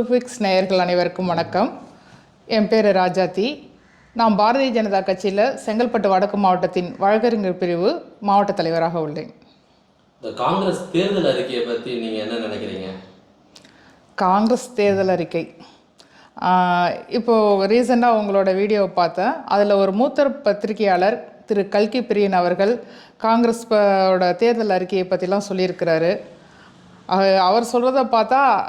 ப்ளூஃபிக்ஸ் நேயர்கள் அனைவருக்கும் வணக்கம். என் பேர் ராஜாத்தி நான் பாரதிய ஜனதா கட்சியில் செங்கல்பட்டு வடக்கு மாவட்டத்தின் வழக்கறிஞர் பிரிவு மாவட்ட தலைவராக உள்ளேன். இந்த காங்கிரஸ் தேர்தல் அறிக்கையை பத்தி நீங்க என்ன நினைக்கிறீங்க? காங்கிரஸ் தேர்தல் அறிக்கை. ஆஹ் இப்போ ரீசெண்டாக உங்களோட வீடியோவை பார்த்தேன். அதில் ஒரு மூத்த பத்திரிகையாளர் திரு கல்கி பிரியன் அவர்கள் காங்கிரஸ் ப- ஓட தேர்தல் அறிக்கையை பற்றிலாம் சொல்லியிருக்கிறாரு. அவர் சொல்கிறத பார்த்தா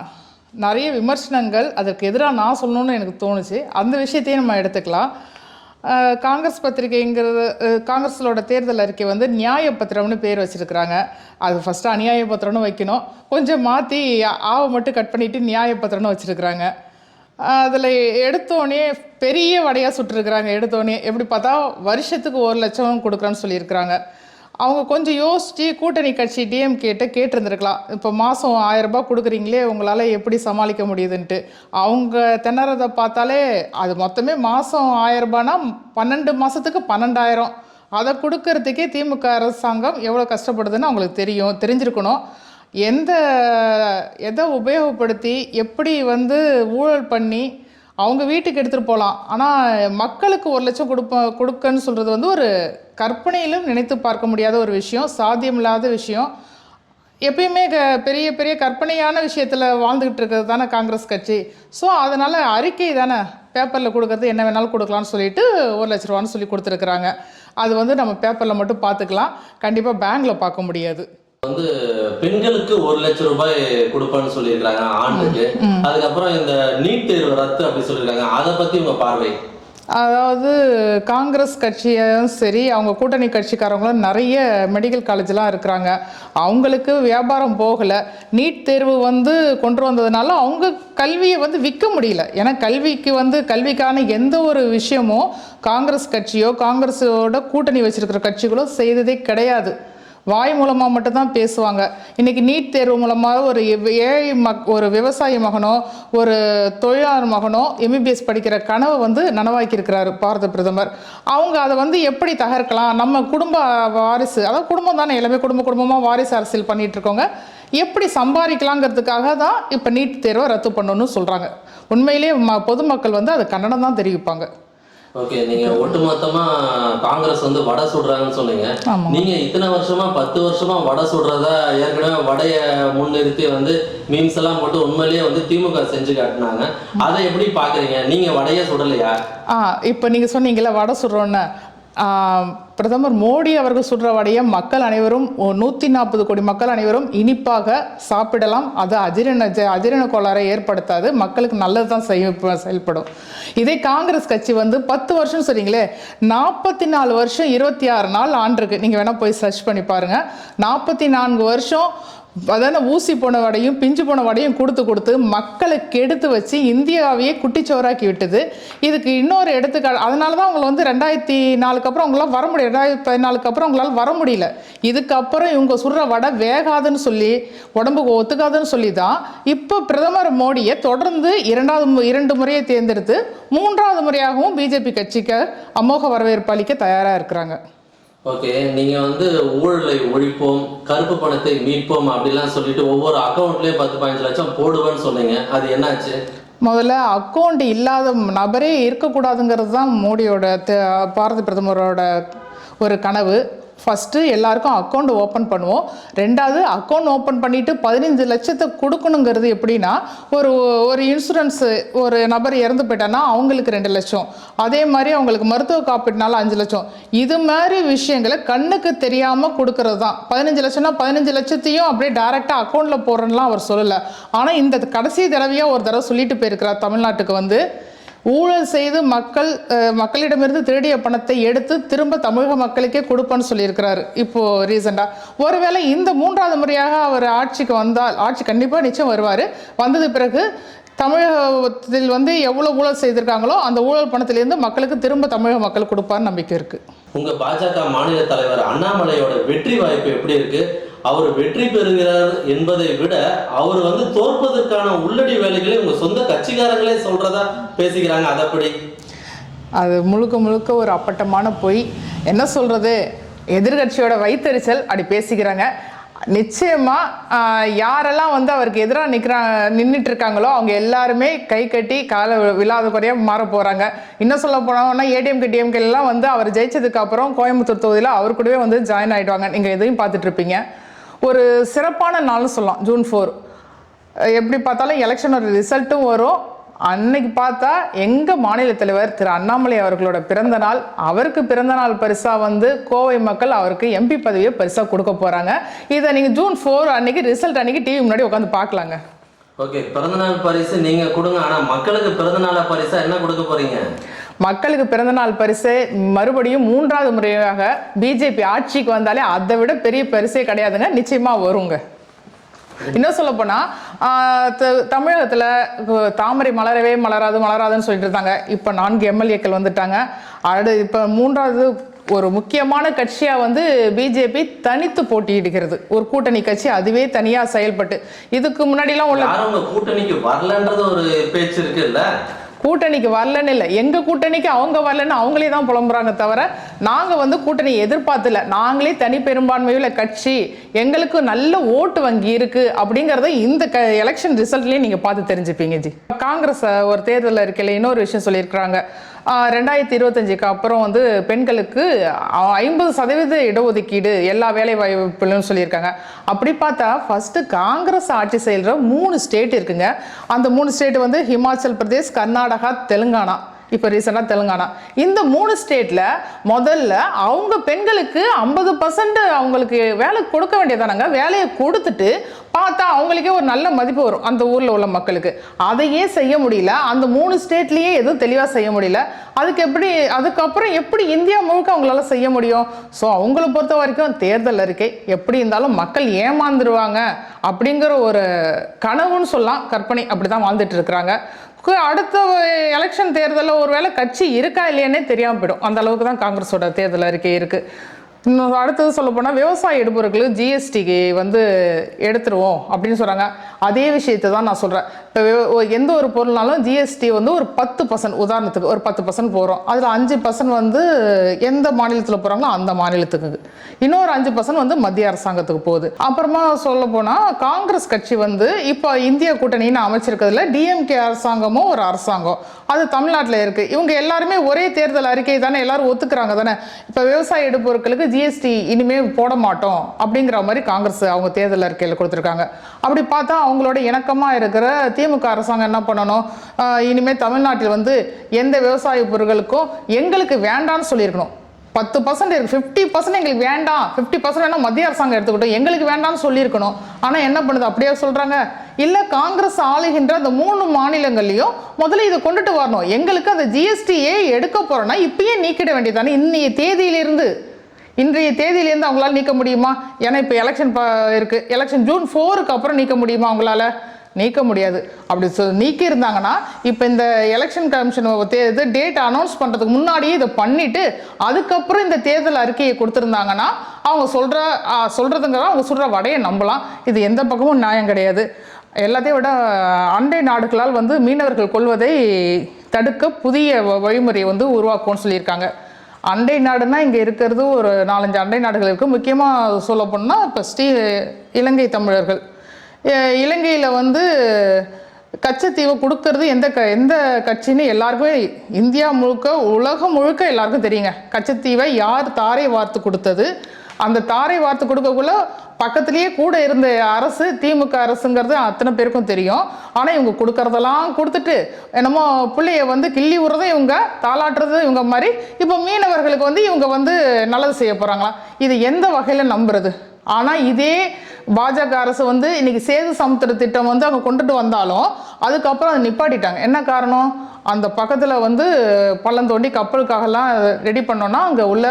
நிறைய விமர்சனங்கள் அதற்கு எதிராக நான் சொல்லணும்னு எனக்கு தோணுச்சு. அந்த விஷயத்தையும் நம்ம எடுத்துக்கலாம். காங்கிரஸ் பத்திரிகைங்கிறது காங்கிரஸோட தேர்தல் அறிக்கை வந்து நியாய பத்திரம்னு பேர் வச்சுருக்கிறாங்க. அது ஃபஸ்ட்டு அநியாய பத்திரம்னு வைக்கணும். கொஞ்சம் மாற்றி ஆவை மட்டும் கட் பண்ணிவிட்டு நியாய பத்திரம்னு வச்சுருக்கிறாங்க. அதில் எடுத்தோடனே பெரிய வடையாக சுட்டுருக்குறாங்க. எடுத்தோடனே எப்படி பார்த்தா வருஷத்துக்கு ஒரு லட்சம் கொடுக்குறேன்னு சொல்லியிருக்கிறாங்க. அவங்க கொஞ்சம் யோசித்து கூட்டணி கட்சி டிஎம்கேட்ட கேட்டிருந்துருக்கலாம். இப்போ மாதம் ரூபாய் கொடுக்குறீங்களே உங்களால் எப்படி சமாளிக்க முடியுதுன்ட்டு. அவங்க திணறதை பார்த்தாலே அது மொத்தமே மாதம் ஆயரரூபானா பன்னெண்டு மாதத்துக்கு பன்னெண்டாயிரம். அதை கொடுக்கறதுக்கே திமுக அரசாங்கம் எவ்வளோ கஷ்டப்படுதுன்னு அவங்களுக்கு தெரியும் தெரிஞ்சிருக்கணும். எந்த எதை உபயோகப்படுத்தி எப்படி வந்து ஊழல் பண்ணி அவங்க வீட்டுக்கு எடுத்துகிட்டு போகலாம். ஆனால் மக்களுக்கு ஒரு லட்சம் கொடுப்ப கொடுக்கன்னு சொல்கிறது வந்து ஒரு கற்பனையிலும் நினைத்து பார்க்க முடியாத ஒரு விஷயம் சாத்தியமில்லாத விஷயம். எப்பயுமே க பெரிய பெரிய கற்பனையான விஷயத்தில் வாழ்ந்துக்கிட்டு இருக்கிறது தானே காங்கிரஸ் கட்சி. ஸோ அதனால் அறிக்கை தானே பேப்பரில் கொடுக்கறது என்ன வேணாலும் கொடுக்கலாம்னு சொல்லிட்டு ஒரு லட்ச ரூபான்னு சொல்லி கொடுத்துருக்குறாங்க. அது வந்து நம்ம பேப்பரில் மட்டும் பார்த்துக்கலாம். கண்டிப்பாக பேங்க்கில் பார்க்க முடியாது. வந்து பெண்களுக்கு ஒரு லட்சம் ரூபாய் கொடுப்பேன்னு சொல்லியிருக்காங்க ஆண்டுக்கு. அதுக்கப்புறம் இந்த நீட் தேர்வு ரத்து அப்படி சொல்லியிருக்காங்க. அதை பத்தி உங்க பார்வை? அதாவது காங்கிரஸ் கட்சியும் சரி அவங்க கூட்டணி கட்சிக்காரங்களும் நிறைய மெடிக்கல் காலேஜ்லாம் இருக்கிறாங்க. அவங்களுக்கு வியாபாரம் போகலை. நீட் தேர்வு வந்து கொண்டு வந்ததுனால அவங்க கல்வியை வந்து விற்க முடியல. ஏன்னா கல்விக்கு வந்து கல்விக்கான எந்த ஒரு விஷயமும் காங்கிரஸ் கட்சியோ காங்கிரஸோட கூட்டணி வச்சிருக்கிற கட்சிகளோ செய்ததே கிடையாது. வாய் மூலமாக மட்டும்தான் பேசுவாங்க. இன்றைக்கி நீட் தேர்வு மூலமாக ஒரு எவ்- ஏழை மக் ஒரு விவசாயி மகனோ ஒரு தொழிலாளர் மகனோ எம்பிபிஎஸ் படிக்கிற கனவை வந்து நனவாக்கியிருக்கிறாரு பாரத பிரதமர். அவங்க அதை வந்து எப்படி தகர்க்கலாம்? நம்ம குடும்ப வாரிசு அதாவது குடும்பம் தானே எல்லாமே குடும்ப குடும்பமாக வாரிசு அரசியல் பண்ணிகிட்ருக்கோங்க இருக்கோங்க எப்படி சம்பாதிக்கலாங்கிறதுக்காக தான் இப்போ நீட் தேர்வை ரத்து பண்ணணும்னு சொல்கிறாங்க உண்மையிலேயே ம பொதுமக்கள் வந்து அது கன்னடம் தான் தெரிவிப்பாங்க. ஓகே நீங்க ஒட்டுமொத்தமா காங்கிரஸ் வந்து வடை சுடுறாங்கன்னு சொன்னீங்க. நீங்க இத்தனை வருஷமா பத்து வருஷமா வடை சுடுறதா ஏற்கனவே வடைய முன்னிறுத்தி வந்து மீம்ஸ் எல்லாம் போட்டு உண்மையிலேயே வந்து திமுக செஞ்சு காட்டினாங்க. அதை எப்படி பாக்குறீங்க? நீங்க வடையே சுடலையா? இப்போ நீங்கள் சொன்னீங்கல்ல வடை சுடுறோன்னு. பிரதமர் மோடி அவர்கள் சுடுற வடையை மக்கள் அனைவரும் நூற்றி நாற்பது கோடி மக்கள் அனைவரும் இனிப்பாக சாப்பிடலாம். அது அஜீரண அஜீரண கோளாறை ஏற்படுத்தாது. மக்களுக்கு நல்லது தான் செய்ய செயல்படும். இதே காங்கிரஸ் கட்சி வந்து பத்து வருஷம் சொன்னீங்களே நாற்பத்தி நாலு வருஷம் இருபத்தி ஆறு நாள் ஆண்டுருக்கு. நீங்கள் வேணால் போய் சர்ச் பண்ணி பாருங்கள் நாற்பத்தி நான்கு வருஷம் அதான ஊசி போன வடையும் பிஞ்சு போன வடையும் கொடுத்து கொடுத்து மக்களை கெடுத்து வச்சு இந்தியாவையே குட்டிச்சோராக்கி விட்டது. இதுக்கு இன்னொரு எடுத்துக்காட்டு அதனால தான் அவங்களை வந்து ரெண்டாயிரத்தி நாலுக்கு அப்புறம் அவங்களால வர முடியல. ரெண்டாயிரத்தி பதினாலுக்கு அப்புறம் அவங்களால வர முடியல. இதுக்கப்புறம் இவங்க சுடுற வடை வேகாதுன்னு சொல்லி உடம்புக்கு ஒத்துக்காதுன்னு சொல்லி தான் இப்போ பிரதமர் மோடியை தொடர்ந்து இரண்டாவது மு- இரண்டு முறையை தேர்ந்தெடுத்து மூன்றாவது முறையாகவும் பிஜேபி கட்சிக்கு அமோக வரவேற்பு அளிக்க தயாராக இருக்கிறாங்க. ஓகே நீங்கள் வந்து ஊழலை ஒழிப்போம் கருப்பு பணத்தை மீட்போம் அப்படிலாம் சொல்லிட்டு ஒவ்வொரு அக்கௌண்ட்லேயும் பத்து பதினஞ்சு லட்சம் போடுவேன்னு சொன்னீங்க. அது என்னாச்சு? முதல்ல அக்கௌண்ட் இல்லாத நபரே இருக்கக்கூடாதுங்கிறது தான் மோடியோட பாரத பிரதமரோட ஒரு கனவு. ஃபஸ்ட்டு எல்லாருக்கும் அக்கௌண்ட் ஓப்பன் பண்ணுவோம். ரெண்டாவது அக்கௌண்ட் ஓப்பன் பண்ணிவிட்டு பதினஞ்சு லட்சத்தை கொடுக்கணுங்கிறது எப்படின்னா ஒரு ஒரு இன்சூரன்ஸு ஒரு நபர் இறந்து போயிட்டான்னா அவங்களுக்கு ரெண்டு லட்சம். அதே மாதிரி அவங்களுக்கு மருத்துவ காப்பீட்டுனால அஞ்சு லட்சம். இது மாதிரி விஷயங்களை கண்ணுக்கு தெரியாமல் கொடுக்கறது தான் பதினஞ்சு லட்சம்னா பதினஞ்சு லட்சத்தையும் அப்படியே டேரெக்டாக அக்கௌண்ட்டில் போடுறேன்லாம் அவர் சொல்லலை. ஆனால் இந்த கடைசி தடவையாக ஒரு தடவை சொல்லிட்டு போயிருக்கிறார் தமிழ்நாட்டுக்கு வந்து ஊழல் செய்து மக்கள் மக்களிடமிருந்து திருடிய பணத்தை எடுத்து திரும்ப தமிழக மக்களுக்கே கொடுப்பேன்னு சொல்லியிருக்கிறாரு. இப்போ ரீசெண்டாக ஒருவேளை இந்த மூன்றாவது முறையாக அவர் ஆட்சிக்கு வந்தால் ஆட்சி கண்டிப்பாக நிச்சயம் வருவார். வந்தது பிறகு தமிழகத்தில் வந்து எவ்வளோ ஊழல் செய்திருக்காங்களோ அந்த ஊழல் பணத்திலேருந்து மக்களுக்கு திரும்ப தமிழக மக்கள் கொடுப்பான்னு நம்பிக்கை இருக்குது உங்கள் பாஜக மாநில தலைவர் அண்ணாமலையோட வெற்றி வாய்ப்பு எப்படி இருக்குது அவர் வெற்றி பெறுகிறார் என்பதை விட அவர் வந்து தோற்பதற்கான உள்ளடி வேலைகளை உங்க சொந்த கட்சிக்காரங்களே சொல்றதா பேசிக்கிறாங்க. அதப்படி. அது முழுக்க முழுக்க ஒரு அப்பட்டமான பொய். என்ன சொல்கிறது எதிர்கட்சியோட வைத்தறிச்சல் அப்படி பேசிக்கிறாங்க. நிச்சயமா யாரெல்லாம் வந்து அவருக்கு எதிராக நிற்கிறா நின்றுட்டு இருக்காங்களோ அவங்க எல்லாருமே கை கட்டி கால விழாத குறையாக மாற போகிறாங்க இன்னும் சொல்ல போனோம்னா ஏடிஎம் டிஎம்கே எல்லாம் வந்து அவர் ஜெயிச்சதுக்கு அப்புறம் கோயம்புத்தூர் தொகுதியில் அவர் கூடவே வந்து ஜாயின் ஆகிடுவாங்க நீங்கள் எதையும் பார்த்துட்ருப்பீங்க. ஒரு சிறப்பான நாள்னு சொல்லலாம் ஜூன் ஃபோர் எப்படி பார்த்தாலும் எலெக்ஷனோட ரிசல்ட்டும் வரும். அன்னைக்கு பார்த்தா எங்கள் மாநில தலைவர் திரு அண்ணாமலை அவர்களோட பிறந்த நாள் அவருக்கு பிறந்த நாள் பரிசாக வந்து கோவை மக்கள் அவருக்கு எம்பி பதவியை பரிசாக கொடுக்க போகிறாங்க இதை நீங்கள் ஜூன் ஃபோர் அன்னைக்கு ரிசல்ட் அன்னைக்கு டிவி முன்னாடி உட்காந்து பார்க்கலாங்க. ஓகே பிறந்தநாள் பரிசு நீங்கள் கொடுங்க. ஆனால் மக்களுக்கு பிறந்தநாள் பரிசாக என்ன கொடுக்க போகிறீங்க மக்களுக்கு பிறந்தநாள் பரிசு. மறுபடியும் மூன்றாவது முறையாக பிஜேபி ஆட்சிக்கு வந்தாலே அதை விட பெரிய பரிசே கிடையாதுங்க. நிச்சயமா வருங்க. இன்னும் சொல்ல போனால் தமிழகத்தில் த- தாமரை மலரவே மலராது மலராதுன்னு சொல்லிட்டு இருந்தாங்க. இப்போ நான்கு எம்எல்ஏக்கள் வந்துட்டாங்க. அடு இப்போ மூன்றாவது ஒரு முக்கியமான கட்சியாக வந்து பிஜேபி தனித்து போட்டியிடுகிறது. ஒரு கூட்டணி கட்சி அதுவே தனியாக செயல்பட்டு. இதுக்கு முன்னாடிலாம் உள்ள கூட்டணிக்கு வரலன்றது ஒரு பேச்சு இருக்குல்ல? கூட்டணிக்கு வரலன்னு இல்லை. எங்கள் கூட்டணிக்கு அவங்க வரலன்னு அவங்களே தான் புலம்புறாங்க தவிர நாங்கள் வந்து கூட்டணி எதிர்பார்த்துல நாங்களே தனி பெரும்பான்மையுள்ள கட்சி. எங்களுக்கு நல்ல ஓட்டு வங்கி இருக்குது அப்படிங்கிறத இந்த க எலெக்ஷன் ரிசல்ட்லேயும் நீங்கள் பார்த்து தெரிஞ்சுப்பீங்க ஜி. காங்கிரஸ் ஒரு தேர்தலில் இருக்கையில் இன்னொரு விஷயம் சொல்லியிருக்கிறாங்க. ரெண்டாயிரத்தி இருபத்தஞ்சுக்கு அப்புறம் வந்து பெண்களுக்கு ஐம்பது சதவீத இடஒதுக்கீடு எல்லா வேலை வாய்ப்புகளும் சொல்லியிருக்காங்க. அப்படி பார்த்தா ஃபஸ்ட்டு காங்கிரஸ் ஆட்சி செய்கிற மூணு ஸ்டேட் இருக்குங்க. அந்த மூணு ஸ்டேட் வந்து ஹிமாச்சல் பிரதேஷ் கர்நாடகா தெலுங்கானா. இப்போ ரீசெண்டாக தெலுங்கானா. இந்த மூணு ஸ்டேட்டில் முதல்ல அவங்க பெண்களுக்கு ஐம்பது பர்சன்ட் அவங்களுக்கு வேலை கொடுக்க வேண்டியதானாங்க. வேலையை கொடுத்துட்டு பார்த்தா அவங்களுக்கே ஒரு நல்ல மதிப்பு வரும் அந்த ஊரில் உள்ள மக்களுக்கு. அதையே செய்ய முடியல. அந்த மூணு ஸ்டேட்லேயே எதுவும் தெளிவாக செய்ய முடியல. அதுக்கு எப்படி அதுக்கப்புறம் எப்படி இந்தியா முழுக்க அவங்களால செய்ய முடியும்? ஸோ அவங்கள பொறுத்த வரைக்கும் தேர்தல் அறிக்கை. எப்படி இருந்தாலும் மக்கள் ஏமாந்துருவாங்க அப்படிங்கிற ஒரு கனவுன்னு சொல்லலாம். கற்பனை அப்படி தான் வாழ்ந்துட்டு இருக்கிறாங்க. அடுத்த எலெக்ஷன் தேர்தலில் ஒருவேளை கட்சி இருக்கா இல்லையானே தெரியாமல் போயிடும். அந்த அளவுக்கு தான் காங்கிரஸோட தேர்தல் அறிக்கை இருக்குது இன்னும் அடுத்தது சொல்ல போனால் விவசாய எடுப்பவர்களுக்கு ஜிஎஸ்டிக்கு வந்து எடுத்துருவோம் அப்படின்னு சொல்கிறாங்க அதே விஷயத்தை தான் நான் சொல்கிறேன் இப்போ எந்த ஒரு பொருள்னாலும் ஜிஎஸ்டி வந்து ஒரு பத்து பர்சன்ட் உதாரணத்துக்கு ஒரு பத்து பர்சன்ட் போகிறோம் அதில் அஞ்சு பர்சன்ட் வந்து எந்த மாநிலத்தில் போகிறாங்களோ அந்த மாநிலத்துக்கு. இன்னொரு அஞ்சு பர்சன்ட் வந்து மத்திய அரசாங்கத்துக்கு போகுது. அப்புறமா சொல்ல போனால் காங்கிரஸ் கட்சி வந்து இப்போ இந்திய கூட்டணின்னு அமைச்சிருக்கிறதுல டிஎம்கே அரசாங்கமும் ஒரு அரசாங்கம். அது தமிழ்நாட்டில் இருக்குது இவங்க எல்லாருமே ஒரே தேர்தல் அறிக்கை தானே எல்லாரும் ஒத்துக்கிறாங்க தானே. இப்போ விவசாய எடுப்பொருட்களுக்கு ஜிஎஸ்டி இனிமே போட மாட்டோம் அப்படிங்கிற மாதிரி காங்கிரஸ் அவங்க தேர்தல் அறிக்கையில் கொடுத்துருக்காங்க. அப்படி பார்த்தா அவங்களோட இணக்கமாக இருக்கிற திமுக அரசாங்கம் என்ன பண்ணணும்? இனிமேல் தமிழ்நாட்டில் வந்து எந்த விவசாய பொருட்களுக்கும் எங்களுக்கு வேண்டான்னு சொல்லியிருக்கணும். பத்து பர்சன்ட் இருக்கு ஃபிஃப்டி பர்சன்ட் எங்களுக்கு வேண்டாம். ஃபிஃப்டி பர்சன்ட் வேணால் மத்திய அரசாங்கம் எடுத்துக்கிட்டோம். எங்களுக்கு வேண்டாம்னு சொல்லியிருக்கணும். ஆனால் என்ன பண்ணுது? அப்படியே சொல்கிறாங்க இல்லை காங்கிரஸ் ஆளுகின்ற அந்த மூணு மாநிலங்கள்லையும் முதல்ல இதை கொண்டுட்டு வரணும். எங்களுக்கு அந்த ஜிஎஸ்டியே எடுக்க போகிறோன்னா இப்பயே நீக்கிட வேண்டியதானே இன்னைய தேதியிலிருந்து இன்றைய தேதியிலேருந்து அவங்களால நீக்க முடியுமா? ஏன்னா இப்போ எலெக்ஷன் இருக்குது எலெக்ஷன் ஜூன் ஃபோருக்கு அப்புறம் நீக்க முடியுமா அவங்களால? நீக்க முடியாது. அப்படி சொ நீக்கி இருந்தாங்கன்னா இப்போ இந்த எலெக்ஷன் கமிஷன் இது டேட் அனௌன்ஸ் பண்ணுறதுக்கு முன்னாடியே இதை பண்ணிவிட்டு அதுக்கப்புறம் இந்த தேர்தல் அறிக்கையை கொடுத்துருந்தாங்கன்னா அவங்க சொல்கிற சொல்கிறதுங்கிற அவங்க சொல்கிற வடையை நம்பலாம். இது எந்த பக்கமும் நியாயம் கிடையாது. எல்லாத்தையும் விட அண்டை நாடுகளால் வந்து மீனவர்கள் கொள்வதை தடுக்க புதிய வ- வழிமுறையை வந்து உருவாக்கும்னு சொல்லியிருக்காங்க. அண்டை நாடுனா இங்கே இருக்கிறது ஒரு நாலஞ்சு அண்டை நாடுகள் இருக்குது முக்கியமாக சொல்ல போனால் இப்போ ஸ்ரீ இலங்கை தமிழர்கள். இலங்கையில் வந்து கச்சத்தீவை கொடுக்கறது எந்த க எந்த கட்சின்னு எல்லாருக்குமே இந்தியா முழுக்க உலகம் முழுக்க எல்லாருக்கும் தெரியுங்க. கச்சத்தீவை யார் தாரை வார்த்து கொடுத்தது? அந்த தாரை வார்த்து கொடுக்கக்குள்ள பக்கத்துலேயே கூட இருந்த அரசு திமுக அரசுங்கிறது அத்தனை பேருக்கும் தெரியும். ஆனால் இவங்க கொடுக்கறதெல்லாம் கொடுத்துட்டு என்னமோ பிள்ளைய வந்து கிள்ளி விடுறதும் இவங்க தாளாட்டுறது இவங்க மாதிரி இப்போ மீனவர்களுக்கு வந்து இவங்க வந்து நல்லது செய்ய போகிறாங்களா இது எந்த வகையில் நம்புறது? ஆனால் இதே பாஜக அரசு வந்து இன்னைக்கு சேது சமுத்திர திட்டம் வந்து அவங்க கொண்டுட்டு வந்தாலும் அதுக்கப்புறம் அதை நிப்பாட்டிட்டாங்க. என்ன காரணம்? அந்த பக்கத்தில் வந்து பள்ளம் தோண்டி கப்பலுக்காகலாம் ரெடி பண்ணோன்னா அங்கே உள்ள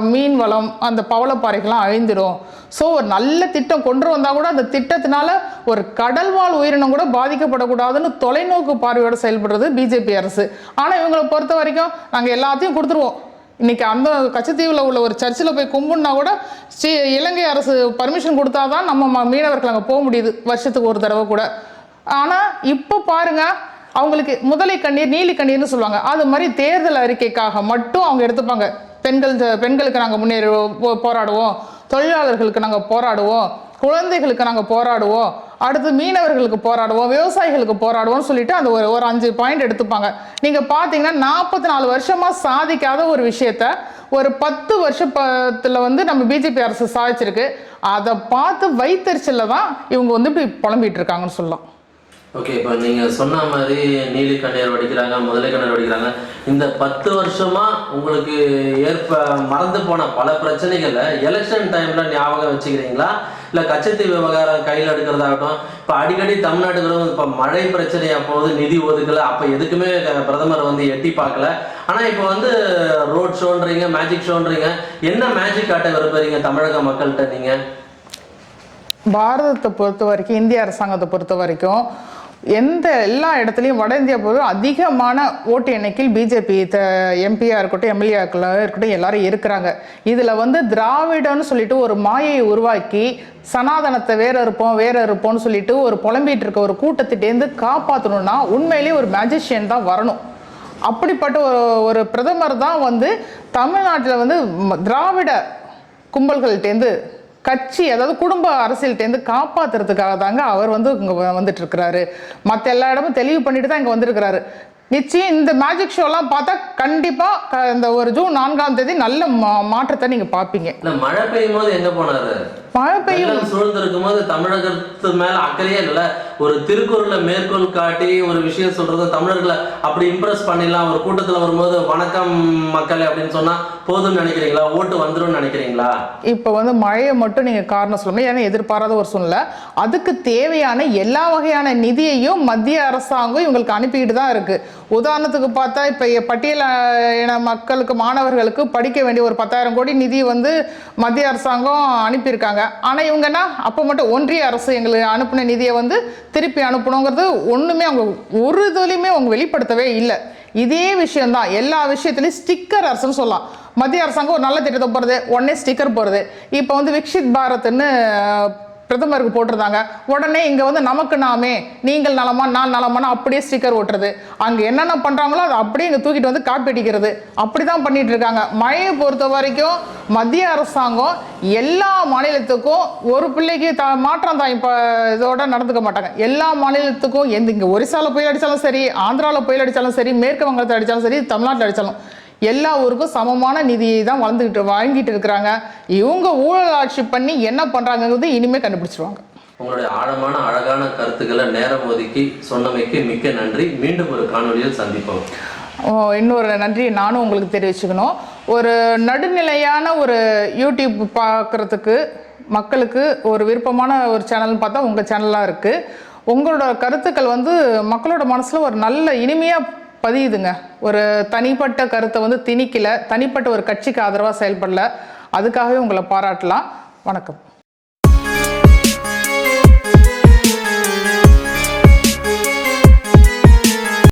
மீன் வளம் அந்த பவளப்பாறைகள்லாம் அழிந்துடும் ஸோ ஒரு நல்ல திட்டம் கொண்டு வந்தால் கூட அந்த திட்டத்தினால ஒரு கடல்வாழ் உயிரினம் கூட பாதிக்கப்படக்கூடாதுன்னு தொலைநோக்கு பார்வையோடு செயல்படுறது பிஜேபி அரசு. ஆனால் இவங்களை பொறுத்த வரைக்கும் நாங்கள் எல்லாத்தையும் கொடுத்துருவோம். இன்னைக்கு அந்த கச்சத்தீவில் உள்ள ஒரு சர்ச்சில் போய் கும்பிட்னா கூட ஸ்ரீ இலங்கை அரசு பர்மிஷன் கொடுத்தாதான் நம்ம ம- மீனவர்கள் அங்கே போக முடியுது வருஷத்துக்கு ஒரு தடவை கூட. ஆனால் இப்போ பாருங்க அவங்களுக்கு முதலை கண்ணீர் நீலி கண்ணீர்னு சொல்லுவாங்க. அது மாதிரி தேர்தல் அறிக்கைக்காக மட்டும் அவங்க எடுத்துப்பாங்க. பெண்கள் பெண்களுக்கு நாங்கள் முன்னேறி போ- போராடுவோம். தொழிலாளர்களுக்கு நாங்கள் போராடுவோம். குழந்தைகளுக்கு நாங்கள் போராடுவோம். அடுத்து மீனவர்களுக்கு போராடுவோம். விவசாயிகளுக்கு போராடுவோம்னு சொல்லிட்டு அந்த ஒரு ஒரு அஞ்சு பாயிண்ட் எடுத்துப்பாங்க. நீங்கள் பார்த்தீங்கன்னா நாற்பத்தி நாலு வருஷமாக சாதிக்காத ஒரு விஷயத்த ஒரு பத்து வருஷத்தில் வந்து நம்ம பிஜேபி அரசு சாதிச்சிருக்கு. அதை பார்த்து வைத்தறிச்சலில் தான் இவங்க வந்து இப்படி புலம்பிகிட்டு இருக்காங்கன்னு சொல்லலாம். ஓகே இப்போ நீங்கள் சொன்ன மாதிரி நீலி கண்ணீர் வடிக்கிறாங்க முதலை கண்ணீர் வடிக்கிறாங்க. இந்த பத்து வருஷமாக உங்களுக்கு ஏற்ப மறந்து போன பல பிரச்சனைகளை எலெக்ஷன் டைமில் ஞாபகம் வச்சுக்கிறீங்களா? இல்லை கச்சத்தீவு விவகாரம் கையில் எடுக்கிறதாகட்டும் இப்போ அடிக்கடி தமிழ்நாடுகளும் இப்போ மழை பிரச்சனை அப்போது நிதி ஒதுக்கலை அப்போ எதுக்குமே பிரதமர் வந்து எட்டி பார்க்கல. ஆனால் இப்போ வந்து ரோட் ஷோன்றீங்க மேஜிக் ஷோன்றீங்க என்ன மேஜிக் காட்ட விரும்புறீங்க தமிழக மக்கள்கிட்ட நீங்கள் பாரதத்தை பொறுத்த வரைக்கும் இந்திய அரசாங்கத்தை பொறுத்த வரைக்கும் எந்த எல்லா இடத்துலையும் வட இந்தியா போது அதிகமான ஓட்டு எண்ணிக்கையில் பிஜேபி எம்பியாக இருக்கட்டும் எம்எல்ஏக்களாக இருக்கட்டும் எல்லாரும் இருக்கிறாங்க. இதில் வந்து திராவிடம்னு சொல்லிட்டு ஒரு மாயை உருவாக்கி சனாதனத்தை வேற இருப்போம் வேற இருப்போம்னு சொல்லிட்டு ஒரு புலம்பிட்டு இருக்க ஒரு கூட்டத்திட்டேருந்து காப்பாற்றணும்னா உண்மையிலேயே ஒரு மேஜிஷியன் தான் வரணும். அப்படிப்பட்ட ஒரு ஒரு பிரதமர் தான் வந்து தமிழ்நாட்டில் வந்து திராவிட கும்பல்கள்கிட்டேருந்து கட்சி அதாவது குடும்ப அரசியல்கிட்டேருந்து காப்பாத்துறதுக்காக தாங்க அவர் வந்து இங்கே வந்துட்டு இருக்கிறாரு மற்ற எல்லா இடமும் தெளிவு பண்ணிட்டு தான் இங்கே வந்திருக்கிறாரு. நிச்சயம் இந்த மேஜிக் ஷோலாம் பார்த்தா கண்டிப்பாக இந்த ஒரு ஜூன் நான்காம் தேதி நல்ல மா மாற்றத்தை நீங்கள் பார்ப்பீங்க. மழை பெய்யும் போது எங்க போனாரு? வெள்ளம் சூழ்ந்திருக்கும் போது தமிழகத்து மேல அக்கறையே இல்ல ஒரு திருக்குறளை மேற்கோள் காட்டி ஒரு விஷயம் சொல்றது தமிழர்களை அப்படி இம்ப்ரெஸ் பண்ணிடலாம். ஒரு கூட்டத்துல வரும்போது வணக்கம் மக்களே அப்படின்னு சொன்னா போதும்னு நினைக்கிறீங்களா? ஓட்டு வந்துரும்னு நினைக்கிறீங்களா? இப்போ வந்து மழையை மட்டும் நீங்கள் காரணம் சொல்ல முடியாது ஏன்னா எதிர்பாராத ஒரு சூழ்நிலை. அதுக்கு தேவையான எல்லா வகையான நிதியையும் மத்திய அரசாங்கம் இவங்களுக்கு அனுப்பிக்கிட்டு தான் இருக்கு. உதாரணத்துக்கு பார்த்தா இப்போ பட்டியல இன மக்களுக்கு மாணவர்களுக்கு படிக்க வேண்டிய ஒரு பத்தாயிரம் கோடி நிதி வந்து மத்திய அரசாங்கம் அனுப்பியிருக்காங்க. ஆனால் இவங்கன்னா அப்போ மட்டும் ஒன்றிய அரசு எங்களுக்கு அனுப்பின நிதியை வந்து திருப்பி அனுப்பணுங்கிறது ஒன்றுமே அவங்க ஒரு இதுலையுமே அவங்க வெளிப்படுத்தவே இல்லை. இதே விஷயம்தான். எல்லா விஷயத்துலையும் ஸ்டிக்கர் அரசுன்னு சொல்லலாம். மத்திய அரசாங்கம் ஒரு நல்ல திட்டத்தை போகிறது உடனே ஸ்டிக்கர் போடுறது. இப்போ வந்து விக்ஷித் பாரத்னு பிரதமருக்கு போட்டிருந்தாங்க. உடனே இங்கே வந்து நமக்கு நாமே நீங்கள் நலமா நான் நலமான அப்படியே ஸ்டிக்கர் ஓட்டுறது. அங்கே என்னென்ன பண்ணுறாங்களோ அதை அப்படியே இங்கே தூக்கிட்டு வந்து காப்பி அடிக்கிறது. அப்படி தான் பண்ணிட்டு இருக்காங்க. மழையை பொறுத்த வரைக்கும் மத்திய அரசாங்கம் எல்லா மாநிலத்துக்கும் ஒரு பிள்ளைக்கு த மாற்றம் தான் இப்போ இதோட நடந்துக்க மாட்டாங்க. எல்லா மாநிலத்துக்கும் எந்த இங்கே ஒரிசாவில் புயல் அடித்தாலும் சரி ஆந்திராவில் புயல் அடித்தாலும் சரி மேற்கு வங்கத்தில் அடித்தாலும் சரி தமிழ்நாட்டில் அடித்தாலும் எல்லா ஊருக்கும் சமமான நிதியை தான் வளர்ந்துக்கிட்டு வாங்கிட்டு இருக்கிறாங்க. இவங்க ஊழல் ஆட்சி பண்ணி என்ன பண்ணுறாங்கிறது இனிமேல் கண்டுபிடிச்சிருவாங்க. உங்களுடைய ஆழமான அழகான கருத்துக்களை நேரம் ஒதுக்கி சொன்னமைக்கு மிக்க நன்றி. மீண்டும் ஒரு காணொளியில் சந்திப்போம். இன்னொரு நன்றி நானும் உங்களுக்கு தெரிவிச்சுக்கணும். ஒரு நடுநிலையான ஒரு யூடியூப் பார்க்குறதுக்கு மக்களுக்கு ஒரு விருப்பமான ஒரு சேனல்னு பார்த்தா உங்கள் சேனலாக இருக்குது உங்களோட கருத்துக்கள் வந்து மக்களோட மனசில் ஒரு நல்ல இனிமையாக பதியுதுங்க. ஒரு தனிப்பட்ட கருத்தை வந்து திணிக்கல தனிப்பட்ட ஒரு கட்சிக்கு ஆதரவாக செயல்படல. அதுக்காகவே உங்களை பாராட்டலாம். வணக்கம்.